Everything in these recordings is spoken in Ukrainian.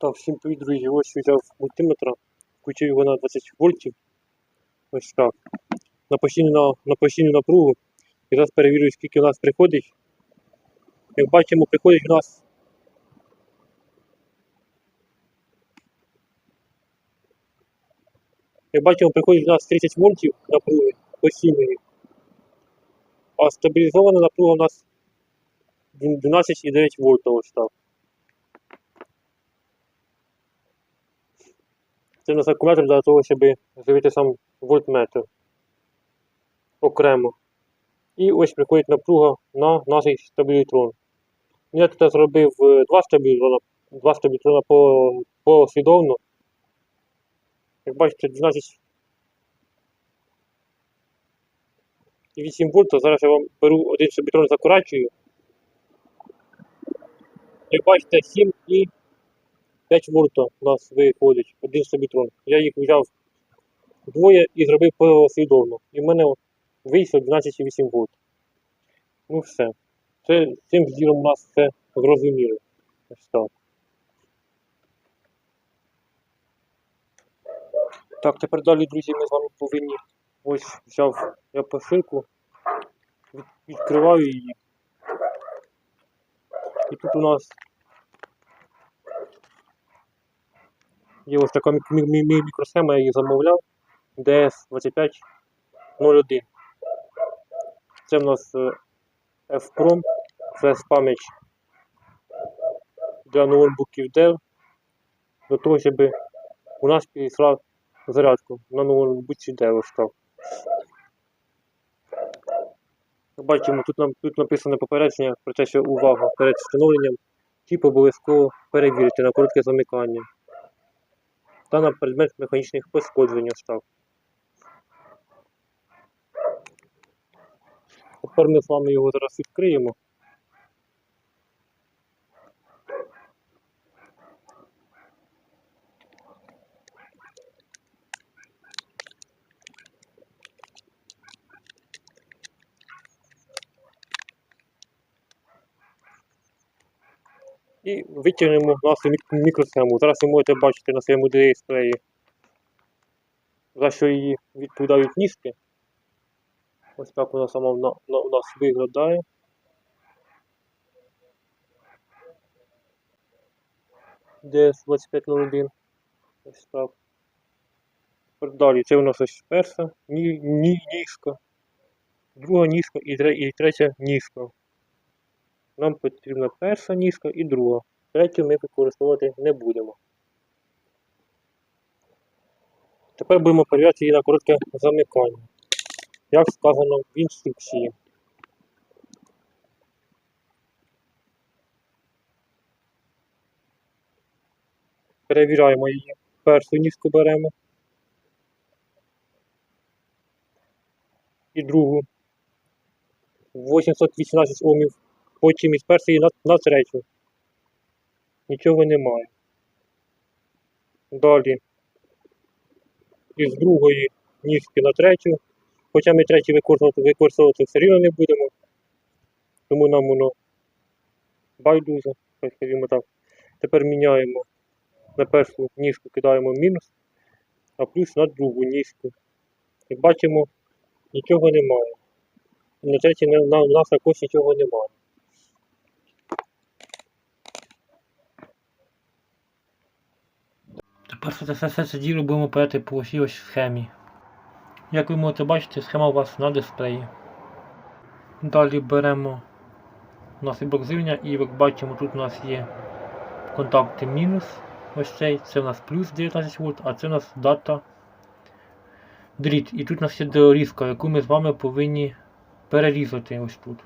Так, всім привіт, друзі. Ось взяв мультиметра, включив його на 20 вольтів. Ось так. На постійну, на, на постійну напругу. І зараз перевірю, скільки у нас приходить. Як бачимо, приходить у нас. Як бачимо, приходить у нас 30 вольтів напруги постійної. А стабілізована напруга у нас 12,9 вольта ось так. Нас акумулятор для того, щоб зробити сам вольтметр окремо. І ось приходить напруга на наш стабілітрон. Я тут зробив е, два стабілітрона, два стабілітрона по, послідовно. Як бачите, 12 і 8 вольт. Зараз я вам беру один стабілітрон закорачую. Як бачите, 7 і 5 вольта у нас виходить, один собітрон. Я їх взяв двоє і зробив послідовно. І в мене вийшло 12,8 вольт. Ну все. Це цим ділом у нас все зрозуміло. Ось так. Так, тепер далі, друзі, ми з вами повинні. Ось взяв я посилку, відкриваю її. І тут у нас Є ось така мі- мі- мі- мі- мікросхема, я її замовляв. DS2501. Це в нас е, F-Prom, флеш пам'ять для ноутбуків Dell. Для того, щоб у нас підійшла зарядку на ноутбуці Dell ось Бачимо, тут, нам, тут написане попередження про те, що увага перед встановленням чіп обов'язково перевірити на коротке замикання та на предмет механічних пошкоджень так. Тепер ми з вами його зараз відкриємо. І витягнемо нашу мікросхему. Зараз ви можете бачити на своєму дисплеї, за що її відповідають ніжки. Ось так вона сама у нас виглядає. DS2501. Ось так. Далі це у нас ось перша ні, ні, ніжка, друга ніжка і, і третя ніжка. Нам потрібна перша ніжка і друга. Третю ми використовувати не будемо. Тепер будемо перевіряти її на коротке замикання. Як сказано в інструкції. Перевіряємо її. Першу ніжку беремо. І другу. 818 омів. Потім із першої на, на третю. Нічого немає. Далі. Із другої ніжки на третю. Хоча ми третю використовувати, використовувати все рівно не будемо. Тому нам воно байдуже, скажімо так. Тепер міняємо на першу ніжку кидаємо мінус, а плюс на другу ніжку. Як бачимо, нічого немає. І на третій у нас також нічого немає. Тепер все, все, це діло будемо перейти по всій ось схемі. Як ви можете бачити, схема у вас на дисплеї. Далі беремо у і блок живлення і як бачимо тут у нас є контакти мінус. Ось цей, це у нас плюс 19 вольт, а це у нас дата дріт. І тут у нас є дорізка, яку ми з вами повинні перерізати ось тут.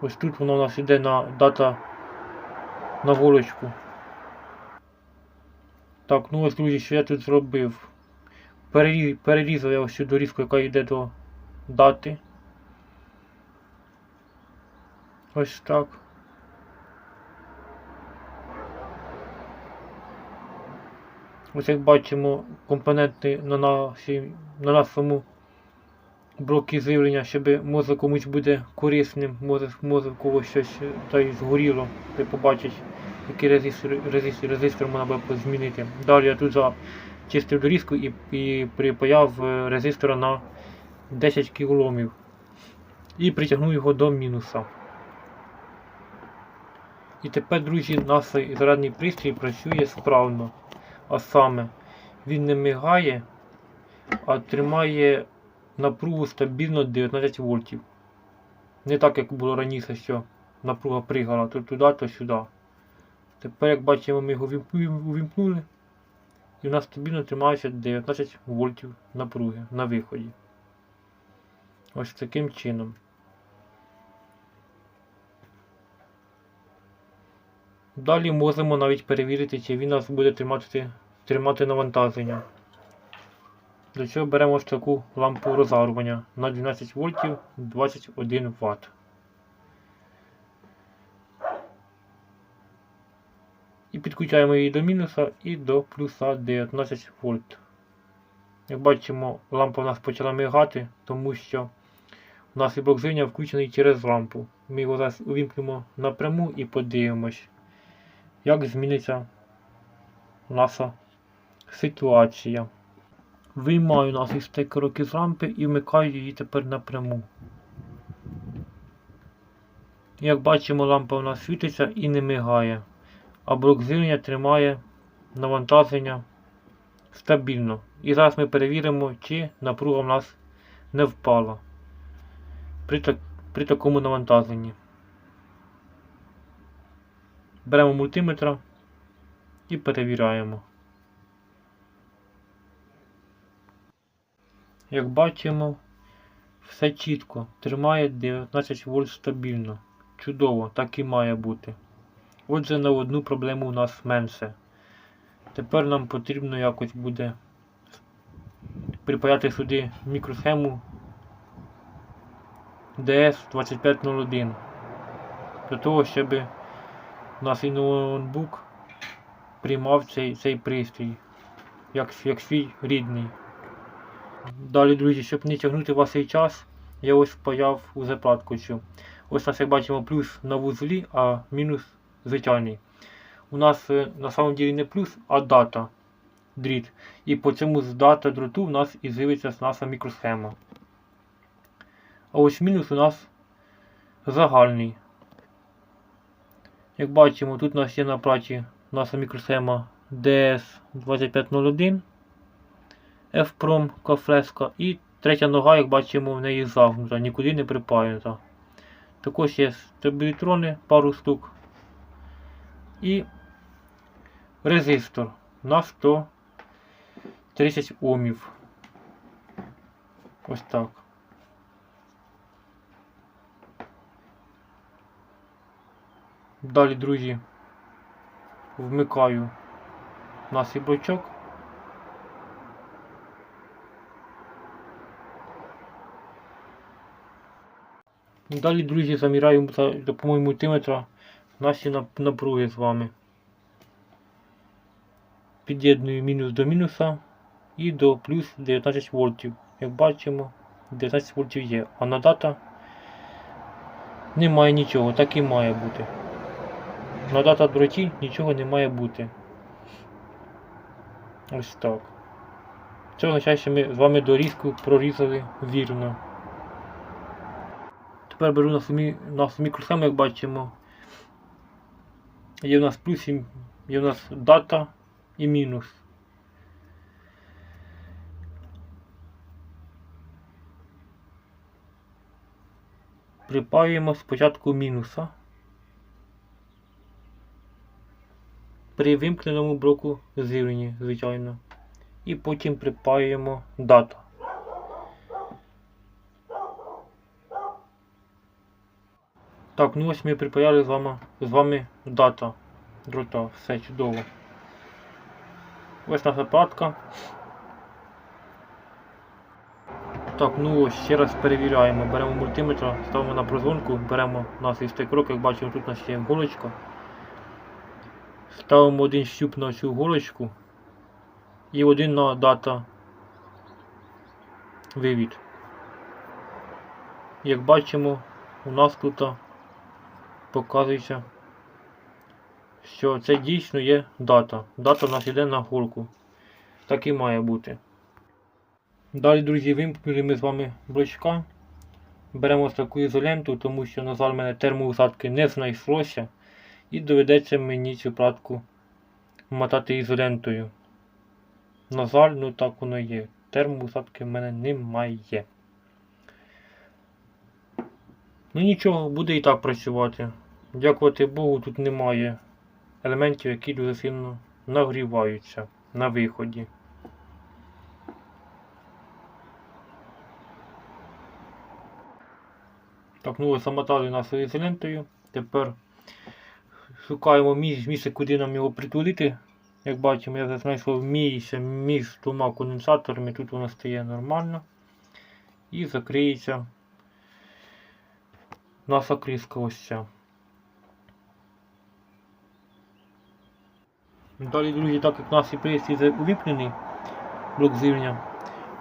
Ось тут воно у нас йде на дата на волочку. Так, ну ось друзі, що я тут зробив. Переріз, перерізав я ось цю дорізку, яка йде до дати. Ось так. Ось як бачимо, компоненти на, нашій, на нашому блоки живлення, щоб може комусь буде корисним, може, може когось щось е, та й згоріло, ти побачиш, який резистор, резистор, резистор можна було змінити. Далі я тут зачистив дорізку і, і припаяв е, резистора на 10 кіломів і притягнув його до мінуса. І тепер, друзі, наш зарядний пристрій працює справно. А саме, він не мигає, а тримає напругу стабільно 19 вольтів. Не так, як було раніше, що напруга пригала то туди, то сюди. Тепер, як бачимо, ми його вімкну- увімкнули. І у нас стабільно тримається 19 вольтів напруги на виході. Ось таким чином. Далі можемо навіть перевірити, чи він нас буде тримати, тримати навантаження. Для цього беремо ось таку лампу розгарування на 12 вольтів 21 Вт. І підключаємо її до мінуса і до плюса 19 вольт. Як бачимо, лампа у нас почала мигати, тому що у нас і блок живлення включений через лампу. Ми його зараз увімкнемо напряму і подивимось, як зміниться наша ситуація. Виймаю нас із стекерок з лампи і вмикаю її тепер напряму. Як бачимо, лампа у нас світиться і не мигає, а блок живлення тримає навантаження стабільно. І зараз ми перевіримо, чи напруга в нас не впала при, так, при такому навантаженні. Беремо мультиметра і перевіряємо. Як бачимо, все чітко, тримає 19 вольт стабільно. Чудово, так і має бути. Отже, на одну проблему у нас менше. Тепер нам потрібно якось буде припаяти сюди мікросхему DS2501 для того, щоб наш ноутбук приймав цей, цей пристрій як, як свій рідний. Далі, друзі, щоб не тягнути вас цей час, я ось впаяв у заплатку цю. Ось нас як бачимо плюс на вузлі, а мінус звичайний. У нас е, на самом деле не плюс, а дата дріт. І по цьому з дата дроту у нас і з'явиться наша мікросхема. А ось мінус у нас загальний. Як бачимо, тут у нас є на праті наша мікросхема DS2501 Кафлеска і третя нога, як бачимо, в неї загнута, нікуди не припаянута. Також є стабілітрони, пару штук. І резистор на 130 Омів. Ось так. Далі, друзі, вмикаю наш бочок. Далі, друзі, заміряю за мультиметра наші напруги з вами. Під'єдную мінус до мінуса і до плюс 19 вольтів. Як бачимо, 19 вольтів є. А на дата немає нічого, так і має бути. На дата дроті нічого не має бути. Ось так. Це означає, що ми з вами дорізку прорізали вірно. Тепер беру на самі нашу мікросхему, як бачимо. Є в нас плюс, є в нас дата і мінус. Припаюємо спочатку мінуса. При вимкненому блоку зрівні, звичайно. І потім припаюємо дату. Так, ну ось ми припаяли з вами, з вами дата дрота. Все чудово. Ось наша платка. Так, ну ось ще раз перевіряємо. Беремо мультиметр, ставимо на прозвонку, беремо нас із крок, як бачимо, тут у нас є голочка. Ставимо один щуп на цю голочку і один на дата вивід. Як бачимо, у нас тут показується, що це дійсно є дата. Дата у нас йде на горку. Так і має бути. Далі, друзі, вимкнули ми з вами блочка. Беремо ось таку ізоленту, тому що, на жаль, мене термоусадки не знайшлося. І доведеться мені цю платку мотати ізолентою. На жаль, ну так воно є. Термоусадки в мене немає. Ну нічого, буде і так працювати. Дякувати Богу, тут немає елементів, які дуже сильно нагріваються на виході. Так, ну ось замотали нас ізолентою. Тепер шукаємо місце, місце, куди нам його притулити. Як бачимо, я знайшов місце між двома конденсаторами, тут воно стає нормально. І закриється наша кріска ось ця. Далі, друзі, так як у наш пристрій увімкнений, блок зрівня,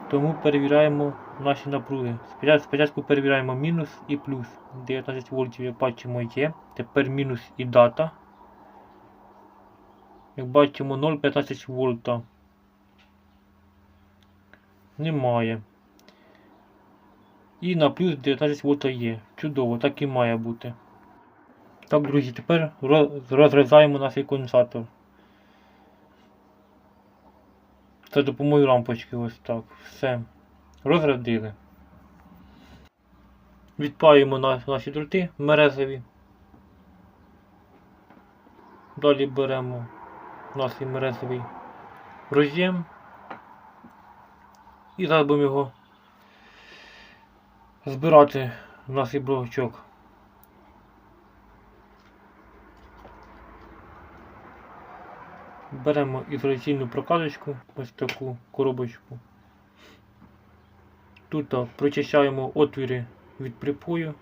тому перевіряємо наші напруги. Спочатку перевіряємо мінус і плюс. 19 вольтів, як бачимо, є. Тепер мінус і дата. Як бачимо 0,15 вольта. Немає. І на плюс 19 вольта є. Чудово, так і має бути. Так, друзі, тепер розрізаємо наш конденсатор. За допомогою лампочки ось так. Все. Розрядили. Відпаємо наші дроти мерезові. Далі беремо наш мерезовий роз'єм. І зараз будемо його збирати в наш блочок. Беремо ізоляційну прокладочку, ось таку коробочку. Тут прочищаємо отвіри від припою.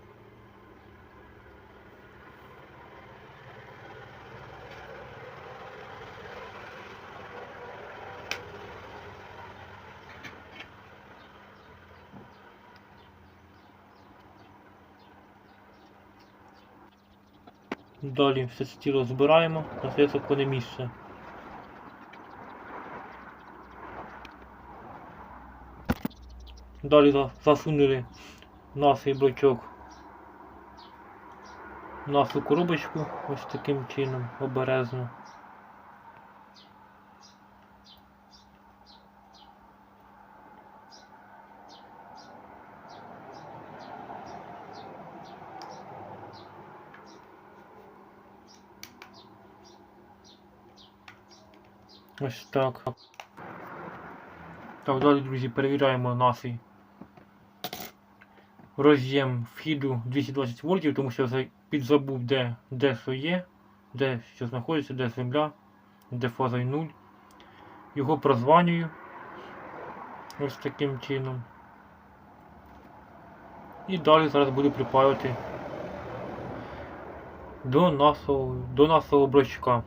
Далі все це тіло збираємо на своє законне місце. Далі засунули наш блочок нашу коробочку ось таким чином обережно. Ось так. Так, далі, друзі, перевіряємо наш роз'єм вхіду 220 вольтів, тому що я підзабув, де де що є, де що знаходиться, де земля, де фаза 0. Його прозванюю ось таким чином. І далі зараз буду припаювати до нашого, до нашого брачка.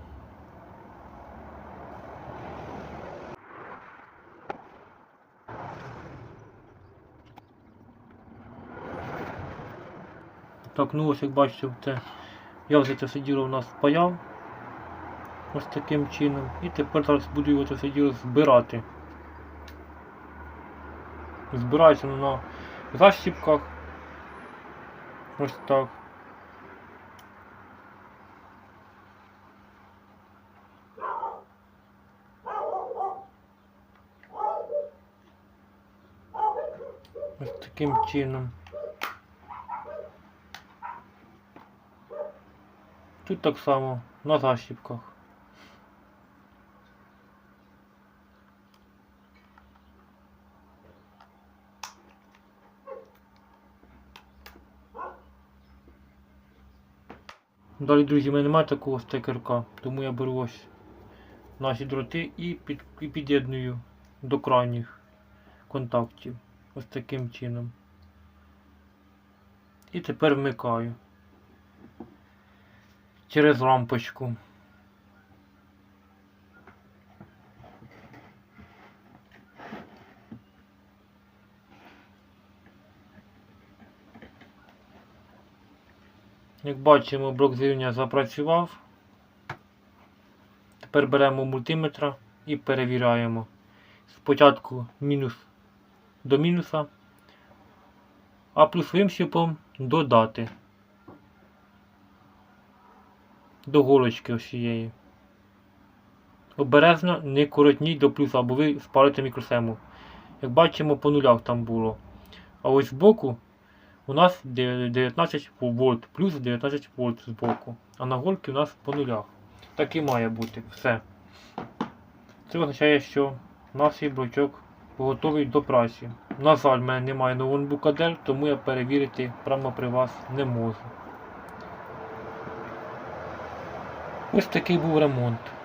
Так, ну ось як бачите, це я вже це все діло у нас впаяв ось таким чином. І тепер зараз буду його це все діло збирати. Збирається на защіпках. Ось так. Ось таким чином. Тут так само на защіпках. Далі, друзі, в мене немає такого стекерка, тому я беру ось наші дроти і, під, і під'єдную до крайніх контактів. Ось таким чином. І тепер вмикаю через лампочку. Як бачимо, блок живлення запрацював. Тепер беремо мультиметра і перевіряємо. Спочатку мінус до мінуса, а плюсовим щепом додати. До голочки ось цієї. Обережно не коротніть до плюса, або ви спалите мікросему. Як бачимо, по нулях там було. А ось збоку у нас 19 вольт, плюс 19 вольт збоку. А на гольки у нас по нулях. Так і має бути. Все. Це означає, що наш блочок готовий до праці. На жаль, в мене немає ноутбука Dell, тому я перевірити прямо при вас не можу. Este aqui był remont.